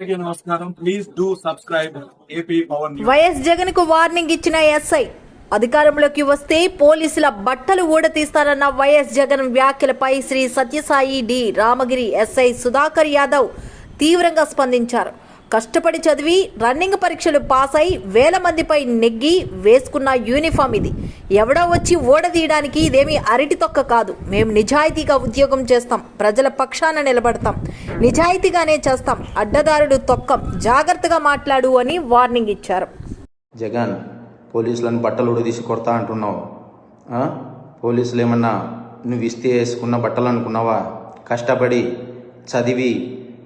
నమస్కారం. Please do subscribe AP YS జగన్కు warning ఇచ్చిన ఎస్ఐ. అధికారంలోకి వస్తే పోలీసుల బట్టలు ఊడతీస్తారన్న వైఎస్ జగన్ వ్యాఖ్యలపై శ్రీ సత్యసాయి డి. రామగిరి ఎస్ఐ సుధాకర్ యాదవ్ తీవ్రంగా స్పందించారు. కష్టపడి చదివి రన్నింగ్ పరీక్షలు పాస్ అయి వేల మందిపై నెగ్గి వేసుకున్న యూనిఫామ్ ఇది. ఎవడో వచ్చి ఓడదీయడానికి ఇదేమీ అరటి తొక్క కాదు. మేము నిజాయితీగా ఉద్యోగం చేస్తాం. ప్రజల పక్షాన నిలబడతాం. నిజాయితీగానే చేస్తాం. అడ్డదారుడు తొక్కం. జాగ్రత్తగా మాట్లాడు అని వార్నింగ్ ఇచ్చారు. జగన్ పోలీసులను బట్టలు ఉడదీసి కొడతా అంటున్నావు. పోలీసులు ఏమన్నా నువ్వు ఇస్తే వేసుకున్న బట్టలు అనుకున్నావా? కష్టపడి చదివి